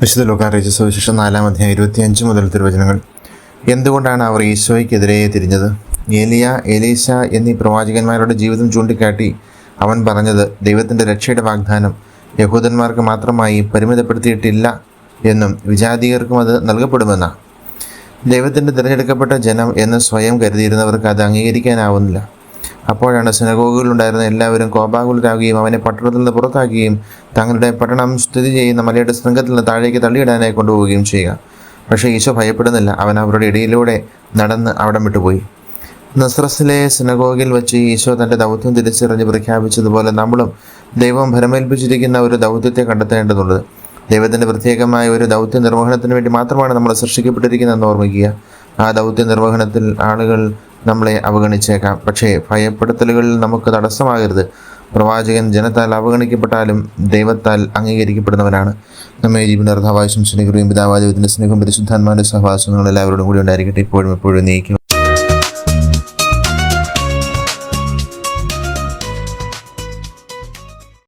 വിശുദ്ധ ലോകാറിയിച്ച സുവിശേഷം നാലാം അധ്യായം ഇരുപത്തിയഞ്ച് മുതൽ തിരുവചനങ്ങൾ. എന്തുകൊണ്ടാണ് അവർ ഈശോയ്ക്കെതിരെ തിരിഞ്ഞത്? ഏലിയ ഏലീശ എന്നീ പ്രവാചകന്മാരുടെ ജീവിതം ചൂണ്ടിക്കാട്ടി അവൻ പറഞ്ഞത് ദൈവത്തിന്റെ രക്ഷയുടെ വാഗ്ദാനം യഹൂദന്മാർക്ക് മാത്രമായി പരിമിതപ്പെടുത്തിയിട്ടില്ല എന്നും വിജാതീയർക്കും അത് നൽകപ്പെടുമെന്നാണ്. ദൈവത്തിന്റെ തിരഞ്ഞെടുക്കപ്പെട്ട ജനം എന്ന് സ്വയം കരുതിയിരുന്നവർക്ക് അത് അംഗീകരിക്കാനാവുന്നില്ല. അപ്പോഴാണ് സിനഗോഗുകളിലുണ്ടായിരുന്ന എല്ലാവരും കോപാകുലരാകുകയും അവനെ പട്ടണത്തിൽ നിന്ന് പുറത്താക്കുകയും തങ്ങളുടെ പട്ടണം സ്ഥിതി ചെയ്യുന്ന മലയുടെ ശൃംഗത്തിൽ നിന്ന് താഴേക്ക് തള്ളിയിടാനായി കൊണ്ടുപോവുകയും ചെയ്യുക. പക്ഷേ ഈശോ ഭയപ്പെടുന്നില്ല. അവൻ അവരുടെ ഇടയിലൂടെ നടന്ന് അവിടം വിട്ടുപോയി. നസ്രസിലെ സിനഗോഗിൽ വെച്ച് ഈശോ തന്റെ ദൗത്യം തിരിച്ചറിഞ്ഞ് പ്രഖ്യാപിച്ചതുപോലെ നമ്മളും ദൈവം ഭരമേൽപ്പിച്ചിരിക്കുന്ന ഒരു ദൗത്യത്തെ കണ്ടെത്തേണ്ടതുണ്ട്. ദൈവത്തിന്റെ പ്രത്യേകമായ ഒരു ദൗത്യ നിർവഹണത്തിന് വേണ്ടി മാത്രമാണ് നമ്മൾ സൃഷ്ടിക്കപ്പെട്ടിരിക്കുന്നതെന്ന് ഓർമ്മിക്കുക. ആ ദൗത്യ നിർവഹണത്തിൽ ആളുകൾ നമ്മളെ അവഗണിച്ചേക്കാം. പക്ഷേ ഭയപ്പെടുത്തലുകളിൽ നമുക്ക് തടസ്സമാകരുത്. പ്രവാചകൻ ജനത്താൽ അവഗണിക്കപ്പെട്ടാലും ദൈവത്താൽ അംഗീകരിക്കപ്പെടുന്നവനാണ്. നമ്മെ ജീവനർദ്ധാവാശം സ്നേഹിക്കുകയും പിതാവാദി സ്നേഹം പരിശുദ്ധാന്മാരുടെ സഹവാസങ്ങൾ എല്ലാവരോടും കൂടി ഉണ്ടായിരിക്കട്ടെ. ഇപ്പോഴും എപ്പോഴും നീക്കും